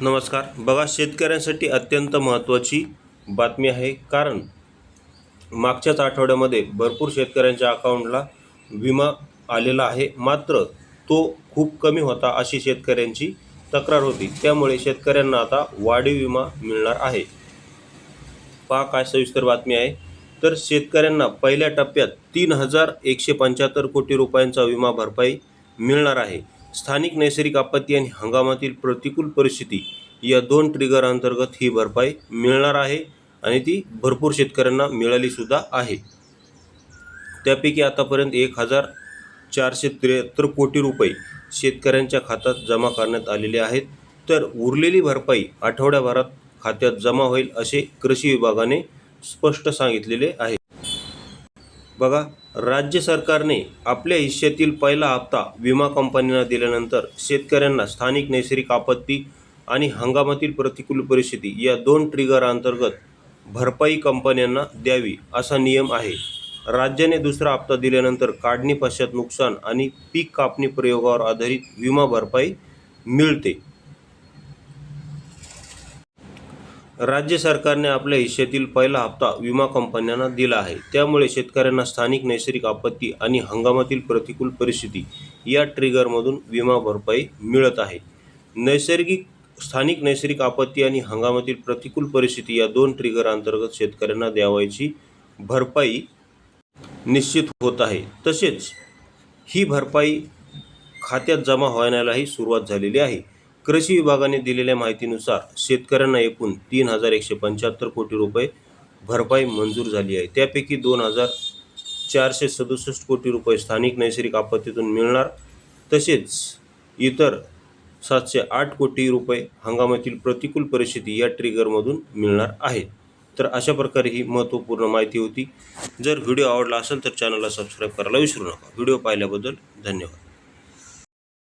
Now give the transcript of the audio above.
नमस्कार. बघा शेतकऱ्यांसाठी अत्यंत महत्त्वाची बातमी आहे. कारण मागच्याच आठवड्यामध्ये भरपूर शेतकऱ्यांच्या अकाउंटला विमा आलेला आहे. मात्र तो खूप कमी होता अशी शेतकऱ्यांची तक्रार होती. त्यामुळे शेतकऱ्यांना आता वाढीव विमा मिळणार आहे. पहा काय सविस्तर बातमी आहे. तर शेतकऱ्यांना पहिल्या टप्प्यात तीन हजार एकशे पंच्याहत्तर कोटी रुपयांचा विमा भरपाई मिळणार आहे. स्थानिक नैसर्गिक आपत्ती आणि हंगामातील प्रतिकूल परिस्थिती या दोन ट्रिगर अंतर्गत ही भरपाई मिळणार आहे आणि ती भरपूर शेतकऱ्यांना मिळाली सुद्धा आहे. त्यापैकी आतापर्यंत एक हजार चारशे त्र्याहत्तर कोटी रुपये शेतकऱ्यांच्या खात्यात जमा करण्यात आलेले आहेत. तर उरलेली भरपाई आठवड्याभरात खात्यात जमा होईल असे कृषी विभागाने स्पष्ट सांगितलेले आहे. बघा राज्य सरकारने आपल्या हिश्श्यातील पहिला हप्ता विमा कंपन्यांना दिल्यानंतर शेतकऱ्यांना स्थानिक नैसर्गिक आपत्ती आणि हंगामातील प्रतिकूल परिस्थिती या दोन ट्रिगर अंतर्गत भरपाई कंपन्यांना द्यावी असा नियम आहे. राज्याने दुसरा हप्ता दिल्यानंतर काढणी पश्चात नुकसान आणि पीक कापणी प्रयोगावर आधारित विमा भरपाई मिळते. राज्य सरकारने आपल्या हिश्श्यातील पहिला हप्ता विमा कंपन्यांना दिला आहे. त्यामुळे शेतकऱ्यांना स्थानिक नैसर्गिक आपत्ती आणि हंगामातील प्रतिकूल परिस्थिती या ट्रिगरमधून विमा भरपाई मिळत आहे. नैसर्गिक स्थानिक नैसर्गिक आपत्ती आणि हंगामातील प्रतिकूल परिस्थिती या दोन ट्रिगर अंतर्गत शेतकऱ्यांना द्यावायची भरपाई निश्चित होत आहे. तसेच ही भरपाई खात्यात जमा होण्यालाही सुरुवात झालेली आहे. कृषी विभागाने दिलेल्या माहितीनुसार शेतकऱ्यांना एकूण तीन हजार एकशे पंच्याहत्तर कोटी रुपये भरपाई मंजूर झाली आहे. त्यापैकी दोन हजार चारशे सदुसष्ट कोटी रुपये स्थानिक नैसर्गिक आपत्तीतून मिळणार तसेच इतर सातशे आठ कोटी रुपये हंगामातील प्रतिकूल परिस्थिती या ट्रिगरमधून मिळणार आहेत तर अशा प्रकारे ही महत्त्वपूर्ण माहिती होती. जर व्हिडिओ आवडला असेल तर चॅनलला सबस्क्राईब करायला विसरू नका. व्हिडिओ पाहिल्याबद्दल धन्यवाद.